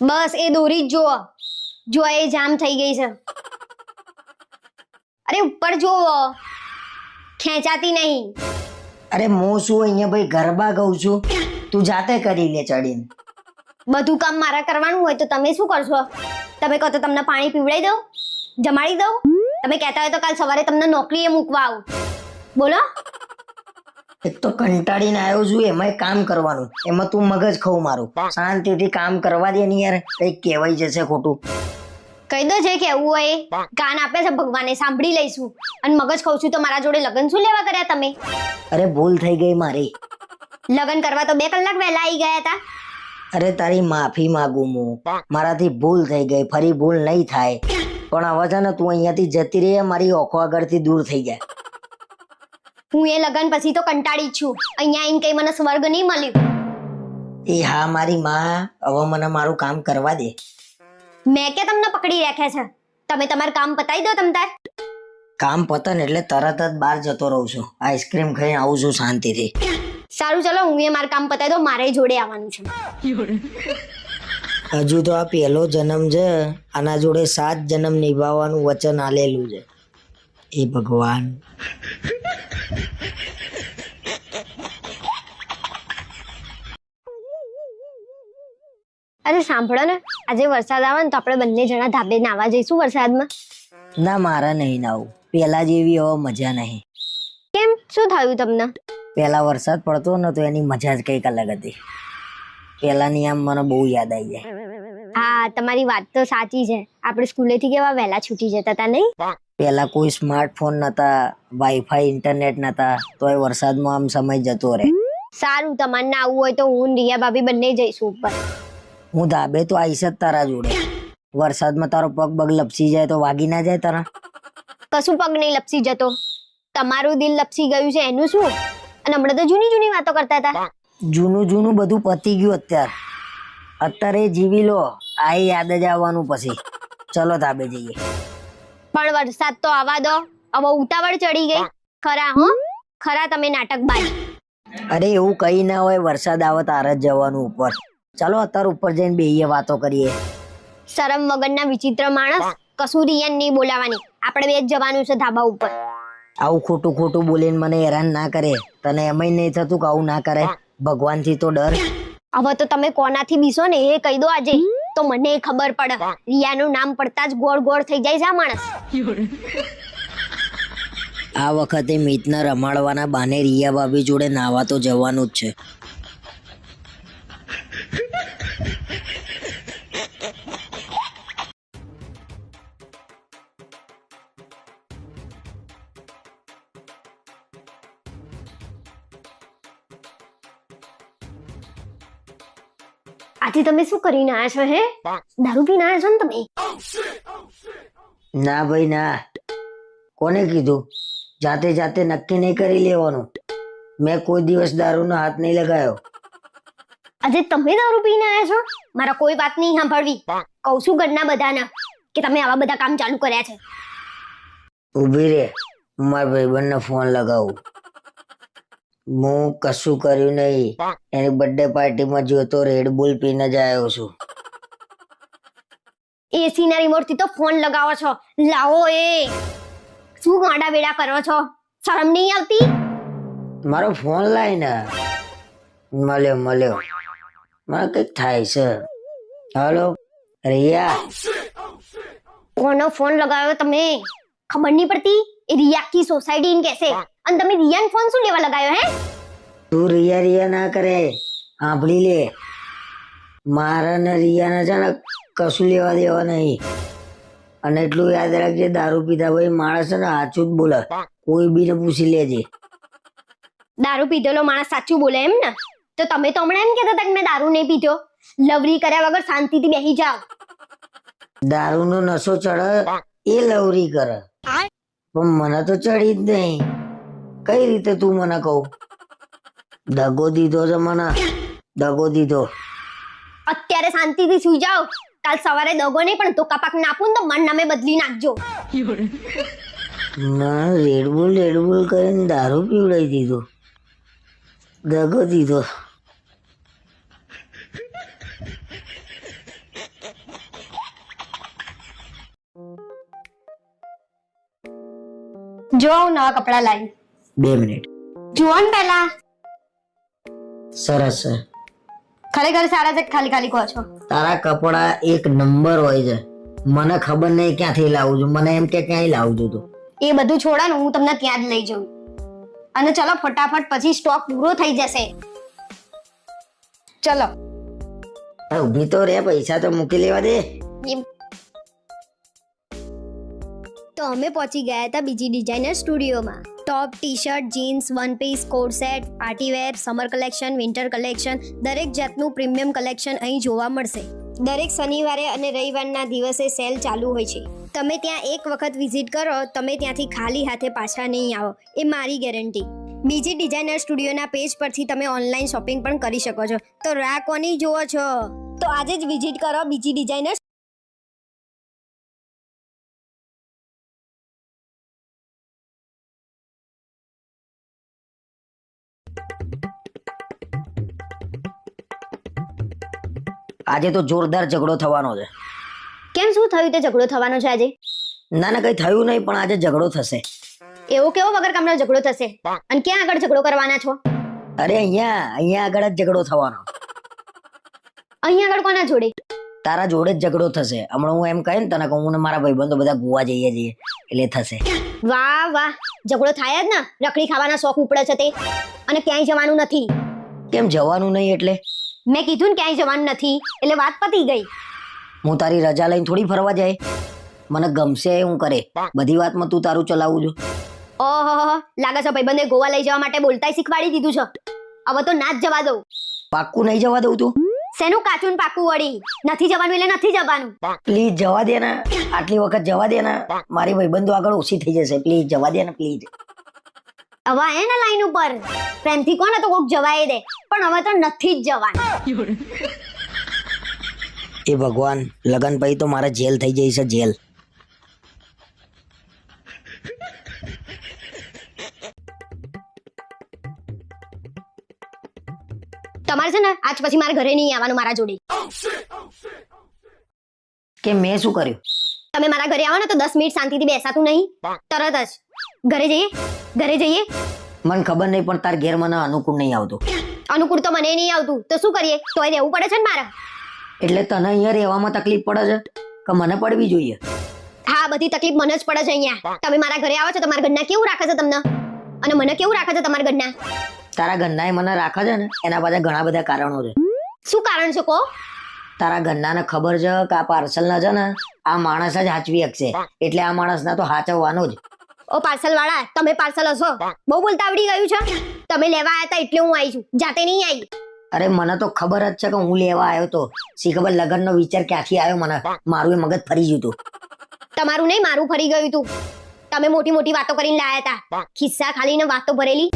બસ એ દોરી જ જુઓ. જો એ જામ થઈ ગઈ છે. અરે ઉપર જુઓ. ખેંચાતી નહીં. અરે હું શું અહીંયા ભાઈ ગરબા ગાઉં છું? તું જાતે કરી લે ચડીને. બધું કામ મારા કરવાનું હોય તો તમે શું કરશો? તમે કહો તો તમને પાણી પીવડાવી દઉં? જમાડી દઉં? તમે કહેતા હોય તો કાલ સવારે તમને નોકરીએ મૂકવા આવું. બોલો? એક તો કંટાળીને આવ્યો છું એમાંય કામ કરવાનું. એમાં તું મગજ ખવું મારું. શાંતિથી કામ કરવા દે ને યાર કંઈક કહેવાય જશે ખોટું. કહી દો જે કેવું હોય કાન આપે છે ભગવાને સાંભળી લઈશું. અને મગજ ખાઉં છું તો મારા જોડે લગ્ન શું લેવા કર્યા તમે? અરે ભૂલ થઈ ગઈ મારી. લગ્ન કરવા તો બે કલાક વહેલા આવી ગયા હતા. અરે તારી માફી માંગુ હું. મારાથી ભૂલ થઈ ગઈ ફરી ભૂલ નહીં થાય. પણ હવે છે ને તું અહીંયાથી જતી રહી મારી ઓખો આગળથી દૂર થઈ જાય. હું એ લગ્ન પછી તો કંટાળી છું. અહીંયા આઈને કઈ મને સ્વર્ગ નહીં મળ્યું. એ હા મારી માં. હવે મને મારું કામ કરવા દે. મેં કે તમને પકડી રાખ્યા છે? તમે તમારું કામ પતાવી દો તમ તાર. કામ પતન એટલે તરત જ બહાર જતો રહું છું. આઈસ્ક્રીમ ખાઈને આવું છું શાંતિથી. સારું ચલો હું એ મારું કામ પતાવી દો મારે જોડે આવવાનું છે. હજુ તો આ પહેલો જન્મ છે. આના જોડે સાત જન્મ નિભાવવાનું વચન આલેલું છે. એ ભગવાન. અરે સાંભળો ને આજે વરસાદ આવે ને તો આપણે બંને જણા ધાબે નાવા જઈશું વરસાદમાં. ના મારા નહીં નાવું. પેલા જેવી હવે મજા નહીં. કેમ? શું થયું તમને? પેલા વરસાદ પડતો ને તો એની મજા જ કંઈક અલગ હતી. પેલાની આમ મને બહુ યાદ આવી જાય. હા તમારી વાત તો સાચી છે. આપણે સ્કૂલેથી કેવા વહેલા છૂટી જતા હતા નહીં? પેલા કોઈ સ્માર્ટફોન નહોતા વાઈફાઈ ઇન્ટરનેટ નહોતા તો એ વરસાદમાં આમ સમય જતો રહે. સારું તમારે ના આવવું હોય તો હું ને રિયા ભાભી બંને જઈશું ઉપર. હું ધાબે તો આવીશ જ તારા જોડે. વરસાદમાં તારો પગ બગ લપસી જાય તો વાગી ના જાય તારા? કશું પગ નહીં લપસી જતો. તમારું દિલ લપસી ગયું છે એનું શું? અને હમણાં તો જૂની જૂની વાતો કરતા હતા. જૂનું જૂનું બધું પતી ગયું અત્યારે. અત્યારે જીવી લો આ યાદ જ આવવાનું પછી. ચલો ધાબે જઈએ. પણ વરસાદ તો આવા દો. હવે ઉતાવળ ચડી ગઈ. ખરા હો? ખરા તમે નાટક બાજી અરે એવું કઈ ના હોય વરસાદ આવે તારે જ જવાનું ઉપર. ચાલો અત્યારે ઉપર જઈને બેહીએ વાતો કરીએ. શરમ વગરના વિચિત્ર માણસ કશું રિયાન નહીં બોલાવાની. આપણે બે જ જવાનું છે ધાબા ઉપર. આવું ખોટું ખોટું બોલીને મને હેરાન ના કરે. તને એમય નહીં થતું કે આવું ના કરે. ભગવાનથી તો ડર. હવે તો તમે કોનાથી બીસો ને? એ કહી દો આજે. તો મને ખબર પડે. રિયાનું નામ પડતા જ ગોળ ગોળ થઈ જાય છે આ માણસ. આ વખતે મિતને રમાડવાના બાને રિયા ભાભી જોડે નાવા તો જવાનું જ છે. આજે તમે શું કરીને આવ્યા છો હે? દારૂ પીને આવ્યા છો ને તમે? ના ભાઈ ના. કોને કીધું? જાતે જાતે નક્કી નહીં કરી લેવાનું. મેં કોઈ દિવસ દારૂનો હાથ નહીં લગાયો આજે તમે દારૂ પીને આવ્યા છો? મારા કોઈ વાત નહીં સાંભળવી. કહું છું ઘરના બધાને કે તમે આવા બધા કામ ચાલુ કર્યા છે. ઊભી રે. હું મારા ભાઈબંધને ફોન લગાવું. હું કશું કર્યું નહીં. એની બર્થડે પાર્ટીમાં જોતો રેડ બુલ પીને જ આવ્યો છું. એસી ના રિમોટથી તો ફોન લગાવો છો. લાવો એ. શું ગાડા બેડા કરો છો? શરમ નહીં આવતી? મારો ફોન લાય ને. મળ્યો મળ્યો. મને કંઈક થાય છે. હલો રિયા. કોનો ફોન લગાવ્યો તમે? ખબર નહીં પડતી? એ રિયા આખી સોસાયટી ને કહેશે. અને તમે રિયાન ફોન શું લેવા લગાવ્યો હે? તું રિયા રિયા ના કરે. સાંભળી લે. મારા ને રિયાને છે ને કશું લેવા દેવા નહીં. અને એટલું યાદ રાખજે દારૂ પીધા ભાઈ માણસ ને સાચું જ બોલે. કોઈ બીને પૂછી લેજે. દારૂ પીધેલો માણસ સાચું બોલે એમ ને? તો તમે તો હમણાં એમ કહેતા હતા કે મેં દારૂ નહીં પીધો. લવરી કર્યા વગર શાંતિથી બેસી જાઓ. દારૂનો નશો ચડે એ લવરી કરે. પણ મને તો ચડી જ નહીં. કઈ રીતે તું મને કહું? દગો દીધો છે મને. દગો દીધો. અત્યારે શાંતિથી સુઈ જાઓ. કાલ સવારે દગો નહીં પણ ધોકા પાક નાખું તો મન નામે બદલી નાખજો. ના રેડબુલ રેડબુલ કરીને દારૂ પીવડાવી દીધો. દગો દીધો. જો નવા કપડા લાવી. બે મિનિટ. જુઓ ને પહેલા. સરસ સર. ખરેખર સારા છે ખાલી ખાલી કહો છો? તારા કપડા એક નંબર હોય છે. મને ખબર નહીં ક્યાંથી લાવું છું. મને એમ કે ક્યાંય લાવું છું તું. એ બધું છોડાનું હું તમને ત્યાં જ લઈ જઉં. અને ચલો ફટાફટ પછી સ્ટોક પૂરો થઈ જશે. ચલો. ઊભી ઊભી તો રે પૈસા તો મૂકી લેવા દે. તો અમે પહોંચી ગયા હતા બીજી ડિઝાઇનર સ્ટુડિયોમાં top T shirt jeans one piece coord set party wear summer collection winter collection દરેક જાતનું પ્રીમિયમ કલેક્શન અહીં જોવા મળશે. દરેક શનિવારે અને રવિવારના દિવસે સેલ ચાલુ હોય છે. તમે ત્યાં એક વખત વિઝિટ કરો, તમે ત્યાંથી ખાલી હાથે પાછા નહીં આવો. એ મારી ગેરંટી બીજી ડિઝાઇનર સ્ટુડિયોના પેજ પરથી તમે ઓનલાઈન શોપિંગ પણ કરી શકો છો. તો રાહ કોની જુઓ છો? તો આજે જ વિઝિટ કરો બીજી ડિઝાઇનર આજે તો જોરદાર ઝઘડો થવાનો છે. કેમ શું થયું તે ઝઘડો થવાનો છે આજે? ના ના કઈ થયું નહીં પણ આજે ઝઘડો થશે. એવો કેવો વગર કામનો ઝઘડો થશે? અને ક્યાં આગળ ઝઘડો કરવાના છો? અરે અહીંયા અહીંયા આગળ જ ઝઘડો થવાનો. અહીંયા આગળ કોના જોડે? તારા જોડે જ ઝઘડો થશે. હમણાં હું એમ કહે ને તને કહું હું ને મારા ભાઈબંધો બધા ગોવા જઈએ જઈએ એટલે થશે. વાહ વાહ. ઝઘડો થાય જ ને. રખડી ખાવાના શોખ ઉપડે છે તે. અને ક્યાંય જવાનું નથી. કેમ જવાનું નહીં એટલે? મેં કીધું ને ક્યાંય જવાનું નથી એટલે વાત પતી ગઈ. હું તારી રજા લઈને થોડી ફરવા જાય. મને ગમશે હું કરે. બધી વાતમાં તું તારું ચલાવું છું. ઓહો લાગે છે ભાઈબંધે ગોવા લઈ જવા માટે બોલતાય શીખવાડી દીધું છે. હવે તો ના જ જવા દઉં. પાક્કું નહીં જવા દઉં તું? શેનું કાચું પાક્કું વળી? નથી જવાનું એટલે નથી જવાનું. પ્લીઝ જવા દે ને. આટલી વખત જવા દે ને. મારી ભાઈબંધો આગળ ઓછી થઈ જશે. પ્લીઝ જવા દે ને પ્લીઝ. હવે આયા ને લાઈન ઉપર. પ્રેમથી કોને તો કોક જવાય દે. પણ હવે તો નથી જ જવાનું. એ ભગવાન લગન પછી તો મારા જેલ થઈ જઈ છે જેલ. તમારે છે ને આજ પછી મારે ઘરે નહીં આવવાનું મારા જોડે. કે મેં શું કર્યું? તમે મારા ઘરે આવો ને તો દસ મિનિટ શાંતિથી બેસાતું નહીં. તરત જ. ઘરે જઈએ ઘરે જઈએ. મને ખબર નહીં પણ તાર ઘેર મને અનુકૂળ નહીં આવતું. અનુકૂળ તો મને નહીં આવતું. તો શું કરીએ? તોય રહેવું પડે છે ને મારે? એટલે તને અહીંયા રહેવામાં તકલીફ પડે છે? કે મને પડવી જોઈએ? હા બધી તકલીફ મને જ પડે છે અહીંયા. તમે મારા ઘરે આવો છો તમારા ઘરના કેવું રાખે છે તમને? અને મને કેવું રાખે છે તમારા ઘરના? તારા ઘરના મને રાખે છે ને? એના પાછળ ઘણા બધા કારણો છે. શું કારણ છે કો તારા ઘરનાને ખબર છે કે આ પાર્સલ ના છે ને આ માણસ જ હાચવી શકશે એટલે આ માણસના તો હાચવવાનો જ. ઓ પાર્સલ વાળા તમે પાર્સલ હશો. બહુ બોલતા આવડી ગયું છે. તમે લેવા આવ્યા હતા એટલે હું આવી છું. જાતે નહીં આવી અરે મને તો ખબર જ છે કે હું લેવા આવ્યો તો. શી ખબર લગ્નનો વિચાર ક્યાંથી આવ્યો મને? મારું એ મગજ ફરી ગયું હતું. તમારું નહીં મારું ફરી ગયું તું તમે મોટી મોટી વાતો કરીને લાયા હતા ખિસ્સા ખાલી ને વાતો ભરેલી.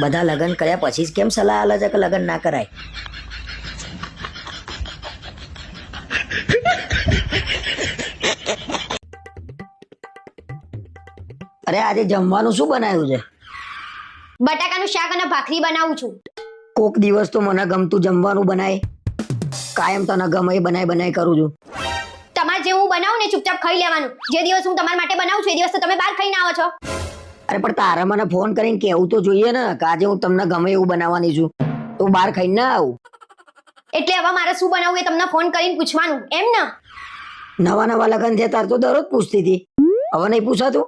બધા લગ્ન કર્યા પછી જ કેમ સલાહ આલે છે કે લગ્ન ના કરાય? અરે આજે જમવાનું શું બનાવ્યું છે? બટાકાનું શાક અને ભાખરી બનાવું છું. કોક દિવસ તો મને ગમતું જમવાનું બનાય. કાયમ તને ગમે એ બનાય બનાય કરું છું. તમારે જે હું બનાવું ને ચૂપચાપ ખાઈ લેવાનું. જે દિવસ હું તમારા માટે બનાવું છું એ દિવસ તો તમે બહાર ખાઈને આવો છો. અરે પણ તારે મને ફોન કરીને કેવું તો જોઈએ ને કે આજે હું તમને ગમે એવું બનાવવાની છું. તું બહાર ખાઈને ના આવું. એટલે હવે મારે શું બનાવવું એ તમને ફોન કરીને પૂછવાનું. એમ ને? નવા નવા લગન છે તાર તો દરરોજ પૂછતી હતી. હવે નહીં પૂછાતું?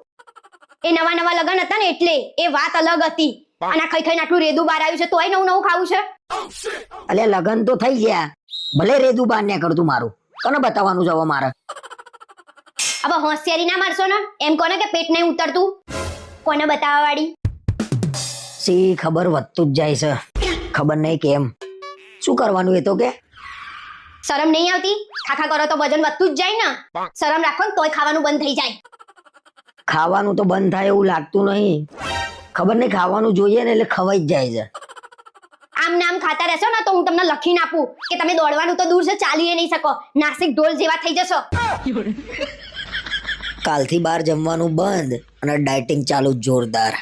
એ નવા નવા લગન હતા ને એટલે એ વાત અલગ હતી. અને આ ખાઈ ખાઈને આટલું રેદું બહાર આવ્યું છે તોય નવું નવું ખાવું છે? અલે લગન તો થઈ ગયા. ભલે રેદું બાર ને કરતું મારું. કોને બતાવવાનું છે મારે? હવે હોશિયારી ના મારશો ને એમ કોને કે પેટ નહીં ઉતરતું. કોને બતાવવા વાળી સી ખબર વધતું જ જાય છે. ખબર નહીં કેમ. શું કરવાનું એ તો કે? શરમ નહીં આવતી? ખાખા કરો તો વજન વધતું જ જાય ને. શરમ રાખો ને તોય ખાવાનું બંધ થઈ જાય. ખાવાનું તો બંધ થાય એવું લાગતું નહીં. ખબર નહીં ખાવાનું જોઈએ ને એટલે ખવાઈ જ જાય છે. આમ નામ ખાતા રહેશો ને તો હું તમને લખીને આપું કે તમે દોડવાનું તો દૂર છે ચાલીએ નહીં શકો. નાસિક ઢોલ જેવા થઈ જશો. કાલથી બહાર જમવાનું બંધ અને ડાયટિંગ ચાલુ જોરદાર.